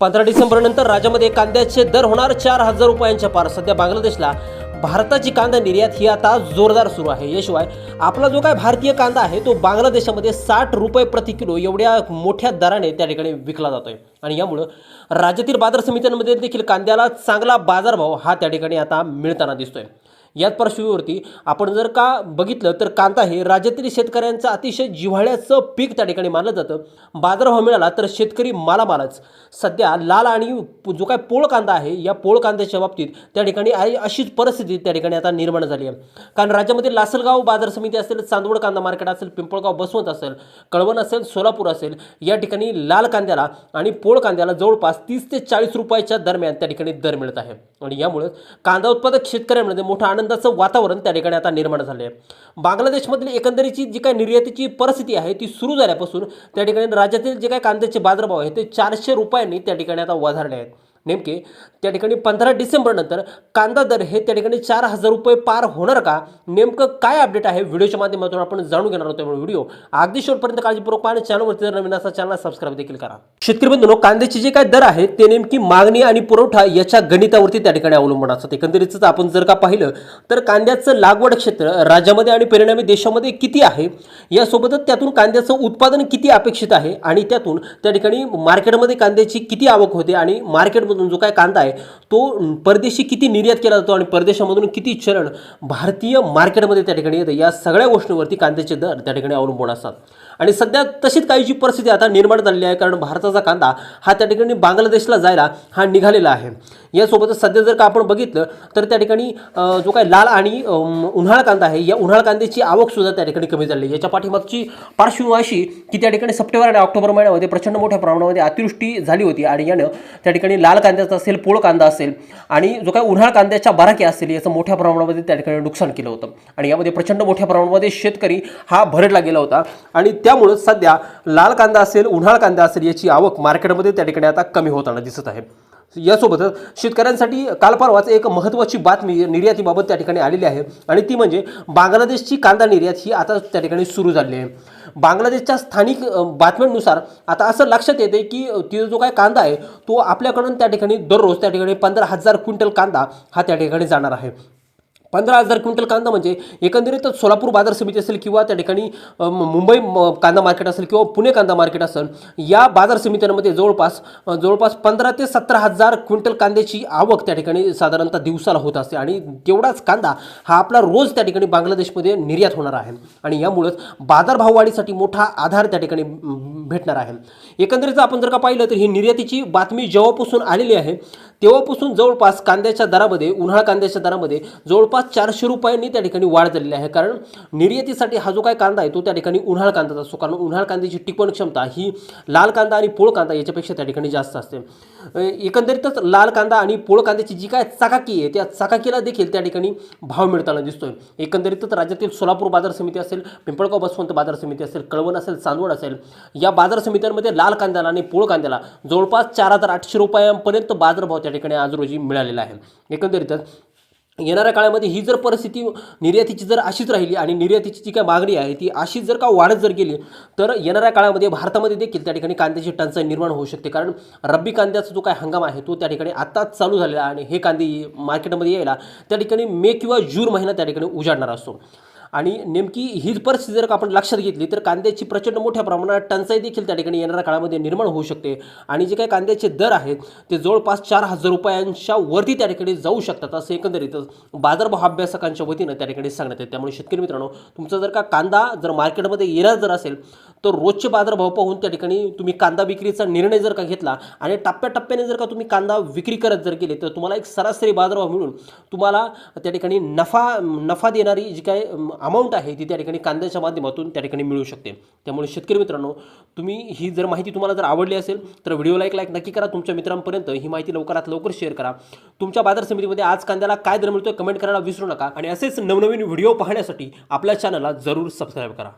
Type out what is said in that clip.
पंधरा डिसेंबर नंतर राज्यामध्ये कांद्याचे दर होणार चार हजार रुपयांच्या पार. सध्या बांगलादेशला भारताची कांदा निर्यात ही आता जोरदार सुरू आहे. याशिवाय आपला जो काय भारतीय कांदा आहे तो बांगलादेशामध्ये साठ रुपये प्रति किलो एवढ्या मोठ्या दराने त्या ठिकाणी विकला जातोय. आणि यामुळं राज्यातील बाजार समित्यांमध्ये देखील कांद्याला चांगला बाजारभाव हा त्या ठिकाणी आता मिळताना दिसतोय. याच पार्श्वभूमीवरती आपण जर का बघितलं तर कांदा हे राज्यातील शेतकऱ्यांचं अतिशय जिव्हाळ्याचं पीक त्या ठिकाणी मानलं जातं. बाजारभाव मिळाला तर शेतकरी मालामालच. सध्या लाल आणि जो काय पोळ कांदा आहे या पोळ कांद्याच्या बाबतीत त्या ठिकाणी अशीच परिस्थिती त्या ठिकाणी आता निर्माण झाली आहे. कारण राज्यामध्ये लासलगाव बाजार समिती असेल चांदवड कांदा मार्केट असेल पिंपळगाव बसवंत असेल कळवण असेल सोलापूर असेल या ठिकाणी लाल कांद्याला आणि पोळ कांद्याला जवळपास तीस ते चाळीस रुपयाच्या दरम्यान त्या ठिकाणी दर मिळत आहे. आणि यामुळे कांदा उत्पादक शेतकऱ्यांमध्ये मोठं आनंदाचं वातावरण त्या ठिकाणी आता निर्माण झालं आहे बांगलादेशमधील एकंदरीची जी काय निर्यातीची परिस्थिती आहे ती सुरू झाल्यापासून त्या ठिकाणी राज्यातील जे काय कांद्याचे बाजारभाव आहे ते चारशे रुपयांनी त्या ठिकाणी आता वधारले आहेत. नेमके त्या ठिकाणी पंधरा डिसेंबरनंतर कांदा दर हे त्या ठिकाणी चार हजार रुपये पार होणार का? नेमकं काय अपडेट आहे? व्हिडिओच्या माध्यमातून आपण जाणून घेणार आहोत त्यामुळे व्हिडिओ अगदी शेवटपर्यंत काळजीपूर्वक पाहणे चॅनलवरती जर नवीन असा चॅनल सबस्क्राईब देखील करा. शेतकरी बंधूंनो कांद्याचे जे काय दर आहेत ते नेमकी मागणी आणि पुरवठा याच्या गणितावरती त्या ठिकाणी अवलंबून असतात. एकंदरीतच आपण जर का पाहिलं तर कांद्याचं लागवड क्षेत्र राज्यामध्ये आणि परिणामी देशामध्ये किती आहे? यासोबतच त्यातून कांद्याचं उत्पादन किती अपेक्षित आहे? आणि त्यातून त्या ठिकाणी मार्केटमध्ये कांद्याची किती आवक होते? आणि मार्केटमधून जो काय कांदा आहे तो परदेशी किती निर्यात केला जातो आणि परदेशामधून किती चलन भारतीय मार्केटमध्ये त्या ठिकाणी येतं या सगळ्या गोष्टींवरती कांद्याचे दर त्या ठिकाणी अवलंबून असतात. आणि सध्या तशीच काहीची परिस्थिती आता निर्माण झालेली आहे कारण भारताचा कांदा हा त्या ठिकाणी बांगलादेशला जायला हा निघालेला आहे. यासोबतच सध्या जर का आपण बघितलं तर त्या ठिकाणी जो काय लाल आणि उन्हाळा कांदा आहे या उन्हाळ कांद्याची आवकसुद्धा त्या ठिकाणी कमी झाली आहे. याच्या पाठीमागची पार्श्वभूमी अशी की त्या ठिकाणी सप्टेंबर आणि ऑक्टोबर महिन्यामध्ये प्रचंड मोठ्या प्रमाणामध्ये अतिवृष्टी झाली होती आणि यानं त्या ठिकाणी लाल कांद्याचा असेल पोळ कांदा असेल आणि जो काय उन्हाळ कांद्याच्या बाराक्या असेल याचं मोठ्या प्रमाणामध्ये त्या ठिकाणी नुकसान केलं होतं. आणि यामध्ये प्रचंड मोठ्या प्रमाणामध्ये शेतकरी हा भरडला गेला होता. आणि त्यामुळं सध्या लाल कांदा असेल उन्हाळ कांदा असेल याची आवक मार्केटमध्ये त्या ठिकाणी आता कमी होताना दिसत आहे. यासोबतच शेतकऱ्यांसाठी काल परवाच एक महत्त्वाची बातमी निर्यातीबाबत त्या ठिकाणी आलेली आहे. आणि ती म्हणजे बांगलादेशची कांदा निर्यात ही आता त्या ठिकाणी सुरू झाली आहे. बांगलादेशच्या स्थानिक बातम्यांनुसार आता असं लक्षात येते की अ, तिथं जो काय कांदा आहे तो आपल्याकडून त्या ठिकाणी दररोज त्या ठिकाणी पंधरा हजार क्विंटल कांदा हा त्या ठिकाणी जाणार आहे. पंधरा हजार क्विंटल कांदा म्हणजे एकंदरीतच सोलापूर बाजार समिती असेल किंवा त्या ठिकाणी मुंबई म- कांदा मार्केट असेल किंवा पुणे कांदा मार्केट असेल या बाजार समित्यांमध्ये जवळपास जवळपास पंधरा ते सतरा हजार क्विंटल कांद्याची आवक त्या ठिकाणी साधारणतः दिवसाला होत असते आणि तेवढाच कांदा हा आपला रोज त्या ठिकाणी बांगलादेशमध्ये निर्यात होणार आहे. आणि यामुळंच बाजारभाववाढीसाठी मोठा आधार त्या ठिकाणी भेटणार आहे. एकंदरीत आपण जर का पाहिलं तर ही निर्यातीची बातमी जेव्हापासून आलेली आहे तेव्हापासून जवळपास कांद्याच्या दरामध्ये उन्हाळ कांद्याच्या दरामध्ये जवळपास चारशे रुपयांनी त्या ठिकाणी वाढ झालेली आहे. कारण निर्यातीसाठी हा जो काय कांदा आहे तो त्या ठिकाणी उन्हाळ कांदाचा असतो. कारण उन्हाळ कांद्याची टिकवण क्षमता ही लाल कांदा आणि पोळ कांदा याच्यापेक्षा त्या ठिकाणी जास्त असते. एकंदरीतच लाल कांदा आणि पोळ कांद्याची जी काय चकाकी आहे त्या चकाकीला देखील त्या ठिकाणी भाव मिळताना दिसतोय. एकंदरीतच राज्यातील सोलापूर बाजार समिती असेल पिंपळगाव बसवंत बाजार समिती असेल कळवण असेल चांदवड असेल या बाजार समित्यांमध्ये लाल कांद्याला आणि पोळ कांद्याला जवळपास चार हजार आठशे रुपयांपर्यंत बाजारभाव त्या ठिकाणी आज रोजी मिळालेला आहे. एकंदरीतच येणाऱ्या काळामध्ये ही जर परिस्थिती निर्यातीची जर अशीच राहिली आणि निर्यातीची जी काय मागणी आहे ती अशीच जर का वाढत जर गेली तर येणाऱ्या काळामध्ये भारतामध्ये देखील त्या ठिकाणी कांद्याची टंचाई निर्माण होऊ शकते. कारण रब्बी कांद्याचा जो काय हंगाम आहे तो त्या ठिकाणी आत्ताच चालू झालेला आणि हे कांदे मार्केटमध्ये यायला त्या ठिकाणी मे किंवा जून महिना त्या ठिकाणी उजाडणार असतो. आणि नेमकी हीच परिस्थिती जर का आपण लक्षात घेतली तर कांद्याची प्रचंड मोठ्या प्रमाणात टंचाई देखील त्या ठिकाणी येणाऱ्या काळामध्ये निर्माण होऊ शकते. आणि जे काही कांद्याचे दर आहेत ते जवळपास चार हजार रुपयांच्या वरती त्या ठिकाणी जाऊ शकतात असं एकंदरीतच बाजारभाव अभ्यासकांच्या वतीनं त्या ठिकाणी सांगण्यात येते. त्यामुळे शेतकरी मित्रांनो तुमचा जर का कांदा जर मार्केटमध्ये येणार जर असेल तर रोजचे बाजारभाव पाहून त्या ठिकाणी तुम्ही कांदा विक्रीचा निर्णय जर का घेतला आणि टप्प्याटप्प्याने जर का तुम्ही कांदा विक्री करत जर गेले तर तुम्हाला एक सरासरी बाजारभाव मिळून तुम्हाला त्या ठिकाणी नफा नफा देणारी जी काय अमाऊंट आहे ती त्या ठिकाणी कांद्याच्या माध्यमातून त्या ठिकाणी मिळू शकते. त्यामुळे शेतकरी मित्रांनो तुम्ही ही जर माहिती तुम्हाला जर आवडली असेल तर व्हिडिओला एक लाईक नक्की करा. तुमच्या मित्रांपर्यंत ही माहिती लवकरात लवकर शेअर करा. तुमच्या बाजार समितीमध्ये आज कांद्याला काय दर मिळतोय कमेंट करायला विसरू नका. आणि असेच नवनवीन व्हिडिओ पाहण्यासाठी आपल्या चॅनलला जरूर सबस्क्राईब करा.